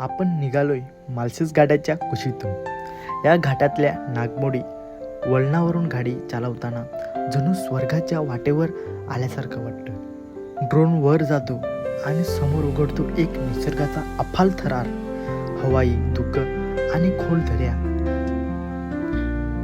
आपण निघालोय मालसेस गाड्याच्या कुशीतून. या घाटातल्या नागमोडी वळणावरून गाडी चालवताना जणू स्वर्गाच्या वाटेवर आल्यासारखं वाटतं. ड्रोन वर जातो आणि समोर उघडतो एक निसर्गाचा अफाल थरार. हवाई दुःख आणि खोल दर्या.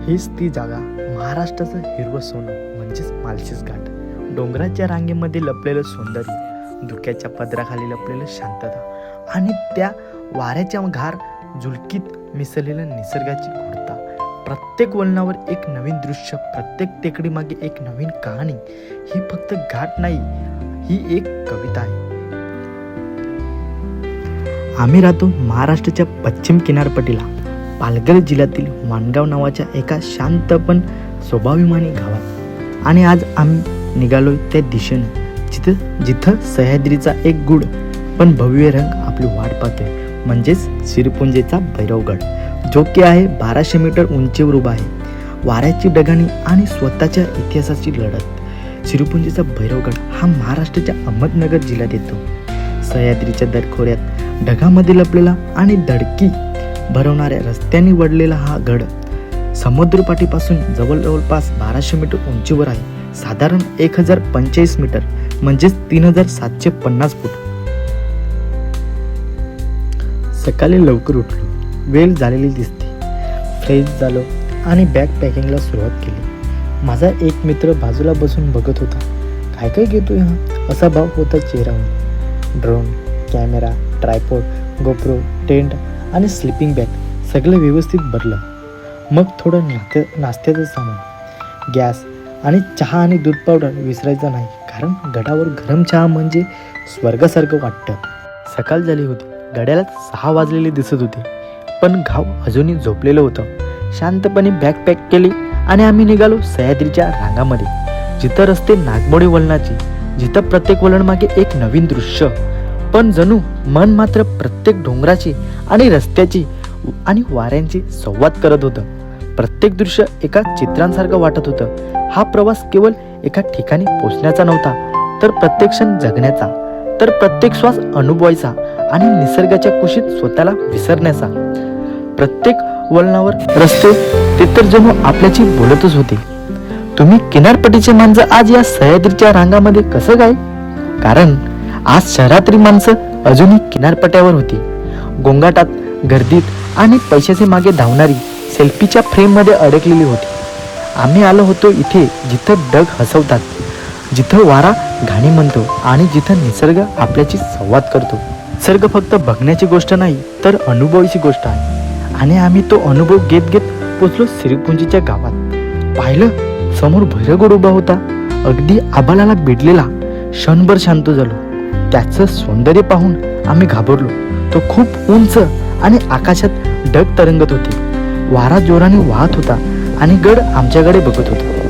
हीच ती जागा महाराष्ट्राचं हिरवं सोनं म्हणजेच मालशेज घाट. डोंगराच्या रांगेमध्ये लपलेलं सौंदर्य धुक्याच्या पदराखाली लपलेलं शांतता आणि त्या वाऱ्याच्या घार झुलकीत मिसळलेलं निसर्गाची कुर्ता प्रत्येक वळणावर एक नवीन दृश्य प्रत्येक टेकडीमागे एक नवीन कहाणी. ही फक्त घाट नाही ही एक कविता आहे. आम्ही राहतो महाराष्ट्राच्या पश्चिम किनारपट्टीला. पालघर जिल्ह्यातील माणगाव नावाच्या एका शांत पण स्वभाविमानी गावात. आणि आज आम्ही निघालोय त्या दिशेनं. जिथं जिथं सह्याद्रीचा एक गुड पण भव्य रंग आपली वाट पाहतोय. म्हणजेच सिरपुंजेचा भैरवगड जो की आहे बाराशे मीटर उंचीवर उभा आहे. वाऱ्याची डगाणी आणि स्वतःच्या इतिहासाची लढत. सिरुपुंजीचा भैरवगड हा महाराष्ट्राच्या अहमदनगर जिल्ह्यात येतो. सह्याद्रीच्या दरखोऱ्यात ढगामध्ये लपलेला आणि धडकी भरवणाऱ्या रस्त्यांनी वडलेला हा गड समुद्रपाठीपासून जवळ जवळपास बाराशे मीटर उंचीवर आहे. साधारण एक हजार पंचेचाळीस मीटर म्हणजेच तीन हजार सातशे पन्नास फूट. सकाळी लवकर उठलो. वेळ झालेली दिसते. फ्रेश झालो आणि बॅग पॅकिंगला सुरुवात केली. माझा एक मित्र बाजूला बसून बघत होता. काय काय घेतोय हा? असा भाव होता चेहऱ्यावर. Drone camera tripod GoPro tent आणि स्लिपिंग बॅग सगळं व्यवस्थित भरलं. मग थोडं नाश्त्या नाश्त्याचं सामान गॅस आणि चहा आणि दूध पावडर विसरायचं नाही कारण गडावर गरम चहा म्हणजे स्वर्गासारखं वाटतं. सकाळ झाली होती. गड्याला सहा वाजलेले दिसत होते. पण गाव अजूनही झोपलेलं होतं. शांतपणे बॅग पॅक केली आणि आम्ही निघालो सह्याद्रीच्या रांगामध्ये. जिथं रस्ते नागमोडी वळणाची जिथं प्रत्येक वळणमागे एक नवीन दृश्य. पण जणू मन मात्र प्रत्येक डोंगराची आणि रस्त्याची आणि वाऱ्यांची संवाद करत होतं. प्रत्येक दृश्य एका चित्रांसारखं वाटत होतं. हा प्रवास केवळ एका ठिकाणी पोचण्याचा नव्हता तर प्रत्येक क्षण जगण्याचा तर प्रत्येक श्वास अनुभवायचा आणि निसर्गाच्या कुशीत स्वतःला विसरण्याचा. प्रत्येक वळणावर रस्ते ते तर जणू आपल्याची बोलतच होते. तुम्ही किनारपट्टीचे माणसं आज या सह्याद्रीच्या रांगामध्ये कसं काय कारण आज शहरातली माणसं अजूनही किनारपट्ट्यावर होती. गोंगाटात गर्दीत आणि पैशाचे मागे धावणारी सेल्फीच्या फ्रेममध्ये अडकलेली होती. आम्ही आलो होतो इथे जिथं डग हसवतात जिथं वारा घाणी म्हणतो आणि जिथं निसर्ग आपल्याशी संवाद करतो. निसर्ग फक्त बघण्याची गोष्ट नाही तर अनुभवाची गोष्ट आहे. आणि आम्ही तो अनुभव घेत घेत पोचलो श्रीपुंजीच्या गावात. पाहिलं समोर भैरगड उभा होता. अगदी आबालाला भिडलेला क्षणभर शांत झालो. त्याचं सौंदर्य पाहून आम्ही घाबरलो. तो खूप उंच आणि आकाशात ढग तरंगत होती. वारा जोराने वाहत होता आणि गड आमच्याकडे बघत होता.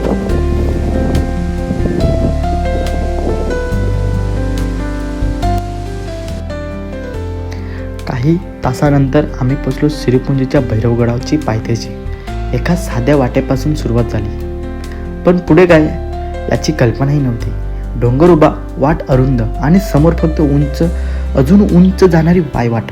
काही तासानंतर आम्ही पोचलो सिरीपुंजीच्या भैरवगडाची पायथ्याची एका साध्या वाटेपासून सुरुवात झाली. पण पुढे काय? याची कल्पनाही नव्हती. डोंगर उभा वाट अरुंद आणि समोर फक्त उंच अजून उंच जाणारी पायवाट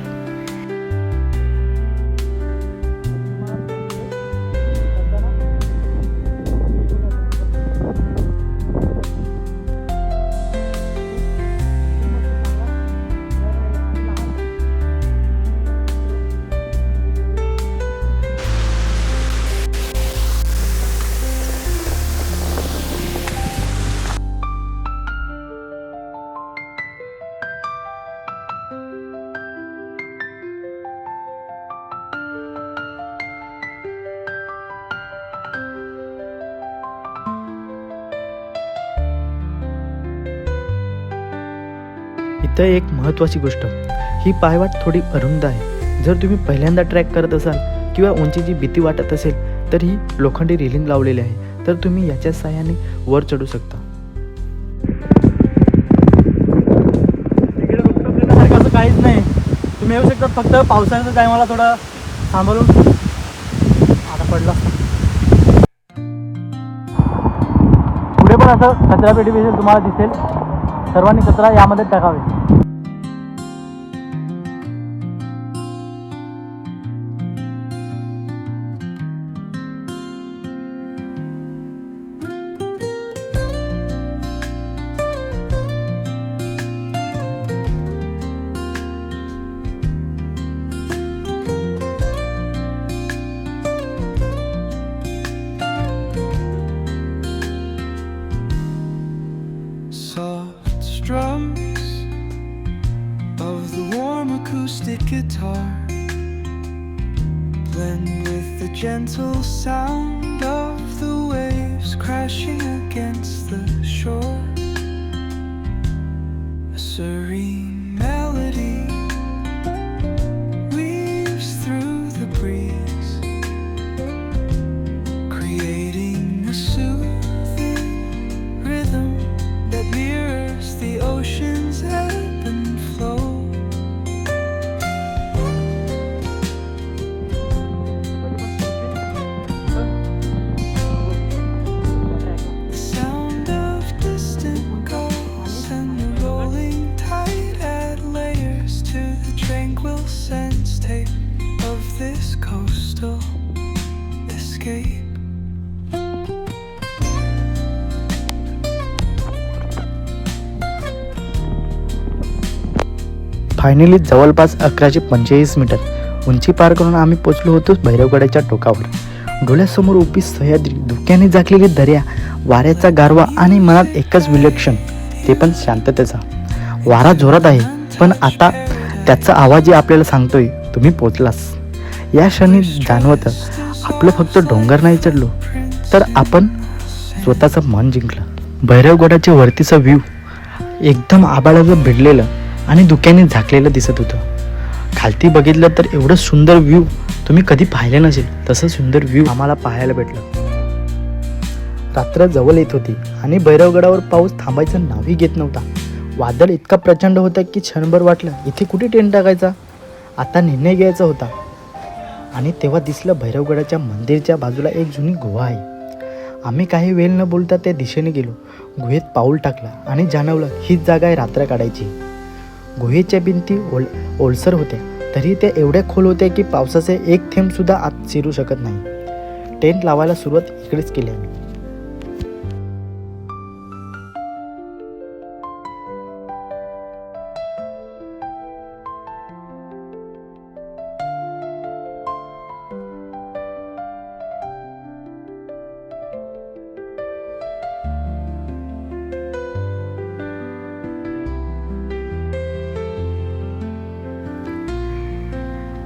तर एक महत्त्वाची गोष्ट. ही पायवाट थोडी अरुंद आहे. जर तुम्ही पहिल्यांदा ट्रॅक करत असाल किंवा उंचीची भीती वाटत असेल तर ही लोखंडी रेलिंग लावलेली आहे. तर तुम्ही याच्या सहाय्याने वर चढू शकता. असं काहीच नाही. तुम्ही येऊ शकता फक्त पावसाळ्याच्या टायमाला थोडं थांबवून. आता पडला पुढे पण असं कचरा पेटी तुम्हाला दिसेल. सर्वांनी कचरा यामध्ये टाकावे. soft strums of the warm acoustic guitar blend with the gentle sound of the waves crashing against the shore. A serene finally जवळपास अकराशे पंचेचाळीस मीटर उंची पार करून आम्ही पोचलो होतो भैरवगडाच्या टोकावर. डोळ्यासमोर उभी सह्याद्री धुक्याने झाकलेली दर्या वाऱ्याचा गारवा आणि मनात एकच विलक्षण ते पण शांततेचा. वारा जोरात आहे पण आता त्याचा आवाजही आपल्याला सांगतोय तुम्ही पोचलास. या क्षणी जाणवतं आपलं फक्त डोंगर नाही चढलो तर आपण स्वतःचं मन जिंकलं. भैरवगडाच्या वरतीचा व्ह्यू एकदम आबाळाचं भिडलेलं आणि धुक्याने झाकलेलं दिसत होतं. खालती बघितलं तर एवढं सुंदर व्ह्यू तुम्ही कधी पाहिलं नसेल तसं सुंदर व्ह्यू आम्हाला पाहायला भेटलं. रात्र जवळ येत होती आणि भैरवगडावर पाऊस थांबायचं नावही घेत नव्हता. वादळ इतका प्रचंड होता की क्षणभर वाटलं इथे कुठे टेंट टाकायचा? आता निर्णय घ्यायचा होता. आणि तेव्हा दिसलं भैरवगडाच्या मंदिरच्या बाजूला एक जुनी गुहा आहे. आम्ही काही वेळ न बोलता त्या दिशेने गेलो. गुहेत पाऊल टाकलं आणि जाणवलं हीच जागा आहे रात्र काढायची. गुहेच्या भिंती ओल ओलसर होत्या. तरी त्या एवढ्या खोल होत्या की पावसाचे एक थेंबसुद्धा आत शिरू शकत नाही. टेंट लावायला सुरुवात इकडेच केली आम्ही.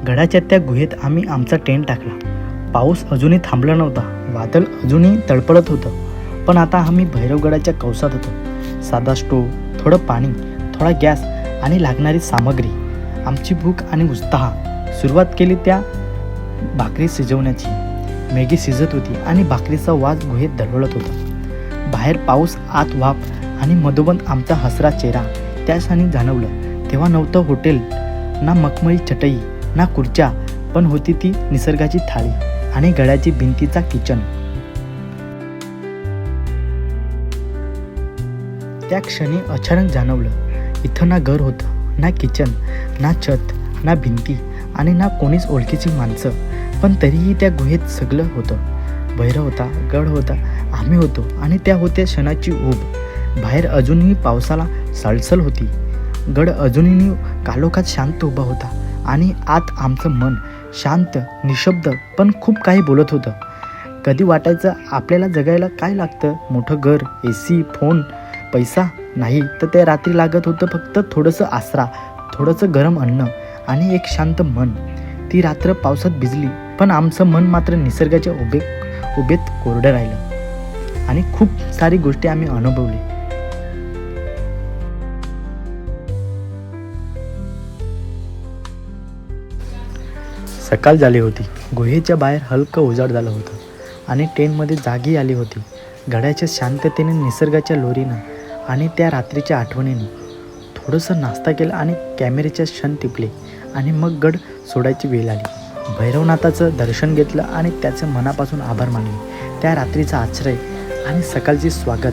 गडाच्या त्या गुहेत आम्ही आमचा टेंट टाकला. पाऊस अजूनही थांबला नव्हता. वादळ अजूनही तळपडत होतं. पण आता आम्ही भैरवगडाच्या कवसात होतो. साधा स्टोव थोडं पाणी थोडा गॅस आणि लागणारी सामग्री. आमची भूक आणि उत्साह. सुरुवात केली त्या भाकरी शिजवण्याची. मॅगी शिजत होती आणि भाकरीचा वास गुहेत दरवळत होता. बाहेर पाऊस आत वाफ आणि मधोबंद आमचा हसरा चेहरा. त्या क्षणी जाणवलं. तेव्हा नव्हतं हॉटेल ना मखमळी चटई ना खुर्च्या पण होती ती निसर्गाची थाळी आणि गळ्याची भिंतीचा किचन. त्या क्षणी अचानक जाणवलं इथं ना घर होतं ना किचन ना छत ना भिंती आणि ना कोणीच ओळखीची माणसं पण तरीही त्या गुहेत सगळं होतं. भैरव होता गड होता आम्ही होतो आणि त्या होत्या क्षणाची ऊब. बाहेर अजूनही पावसाला सळसळ होती. गड अजूनही कालोखात शांत उभा होता. आणि आत आमचं मन शांत निशब्द पण खूप काही बोलत होतं. कधी वाटायचं आपल्याला जगायला काय लागतं? मोठं घर ए सी फोन पैसा नाही तर त्या रात्री लागत होतं फक्त थोडंसं आसरा थोडंसं गरम अन्न आणि एक शांत मन. ती रात्र पावसात भिजली पण आमचं मन मात्र निसर्गाच्या उभे उभेत कोरडं राहिलं. आणि खूप सारी गोष्टी आम्ही अनुभवली. सकाळ झाली होती. गुहेच्या बाहेर हलकं उजाड झालं होतं आणि ट्रेनमध्ये जागी आली होती. घड्याच्या शांततेने निसर्गाच्या लोरीनं आणि त्या रात्रीच्या आठवणीनं. थोडंसं नाश्ता केला आणि कॅमेऱ्याच्या क्षण टिपले आणि मग गड सोडायची वेळ आली. भैरवनाथाचं दर्शन घेतलं आणि त्याचं मनापासून आभार मानले. त्या रात्रीचा आश्रय आणि सकाळचे स्वागत.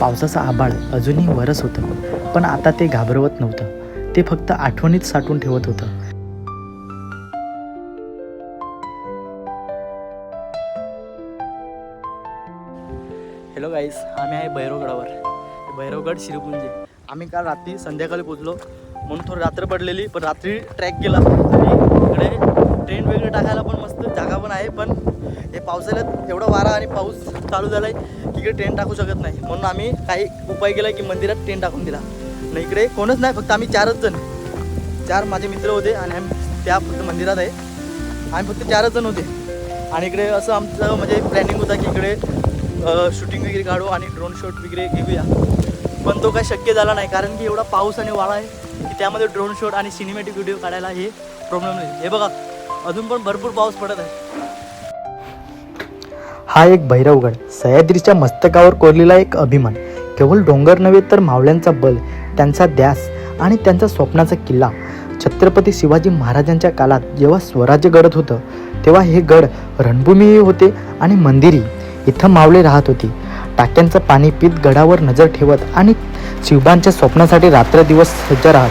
पावसाचं आभाळ अजूनही वरस होतं पण आता ते घाबरवत नव्हतं. ते फक्त आठवणीत साठवून ठेवत होतं. हॅलो गाईस आम्ही आहे भैरवगडावर. भैरवगड शिरपुंजे. आम्ही काल रात्री संध्याकाळी पोचलो म्हणून थोडी रात्र पडलेली पण रात्री ट्रॅक केला. आणि इकडे ट्रेन वगैरे टाकायला पण मस्त जागा पण आहे पण हे पावसाळ्यात एवढा वारा आणि पाऊस चालू झाला आहे की इकडे ट्रेन टाकू शकत नाही. म्हणून आम्ही काही उपाय केला की मंदिरात ट्रेन टाकून दिला. नाही इकडे कोणच नाही फक्त आम्ही चारच जण. चार माझे मित्र होते आणि आम्ही त्या फक्त मंदिरात आहे. आम्ही फक्त चारच जण होते. आणि इकडे असं आमचं म्हणजे प्लॅनिंग होता की इकडे शूटिंग वगैरे काढू आणि ड्रोन शॉट वगैरे घेऊया. पण तो काय शक्य झाला नाही कारण की एवढा पाऊस आणि वाळा आहे की त्यामध्ये ड्रोन शॉट आणि सिनेमॅटिक व्हिडिओ काढायला हे प्रॉब्लेम नाही. हे बघा अजून पण भरपूर पाऊस पडत आहे. हा एक भैरवगड सह्याद्रीच्या मस्तकावर कोरलेला एक अभिमान. केवळ डोंगर नव्हे तर मावळ्यांचा बल त्यांचा द्यास आणि त्यांचा स्वप्नाचा किल्ला. छत्रपती शिवाजी महाराजांच्या काळात जेव्हा स्वराज्य गडत होतं तेव्हा हे गड रणभूमीही होते आणि मंदिरही. इथं मावळे राहत होती. टाक्यांचं पाणी पीत गडावर नजर ठेवत आणि शिवबांच्या स्वप्नासाठी रात्रदिवस सज्ज राहत.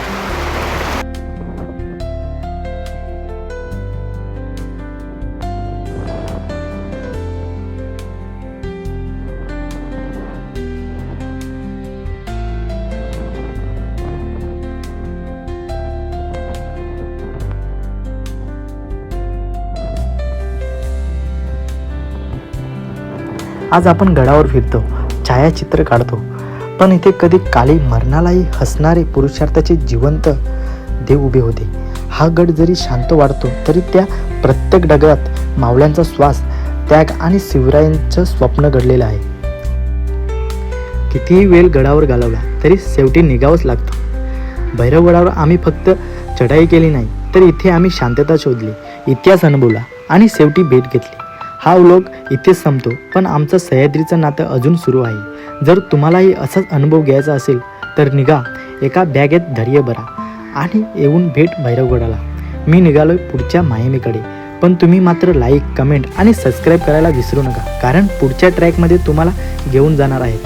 आज आपण गडावर फिरतो छायाचित्र काढतो. पण इथे कधी काली मरणालाही हसणारे पुरुषार्थाचे जिवंत देव उभे होते. हा गड जरी शांत वाढतो तरी त्या प्रत्येक डगरात मावळ्यांचा श्वास त्याग आणि शिवरायांचं स्वप्न घडलेलं आहे. कितीही वेळ गडावर घालवला तरी शेवटी निघावंच लागतं. भैरवगडावर आम्ही फक्त चढाई केली नाही तर इथे आम्ही शांतता शोधली इतिहास अनुभवला आणि शेवटी भेट घेतली. हा व्लॉग इथेच संपतो पण आमचं सह्याद्रीचं नातं अजून सुरू आहे. जर तुम्हालाही असाच अनुभव घ्यायचा असेल तर निघा. एका बॅगेत धैर्य भरा आणि येऊन भेट भैरवगडाला. मी निघालो पुढच्या माहिमेकडे पण तुम्ही मात्र लाईक कमेंट आणि सबस्क्राईब करायला विसरू नका. कारण पुढच्या ट्रॅकमध्ये तुम्हाला घेऊन जाणार आहेत.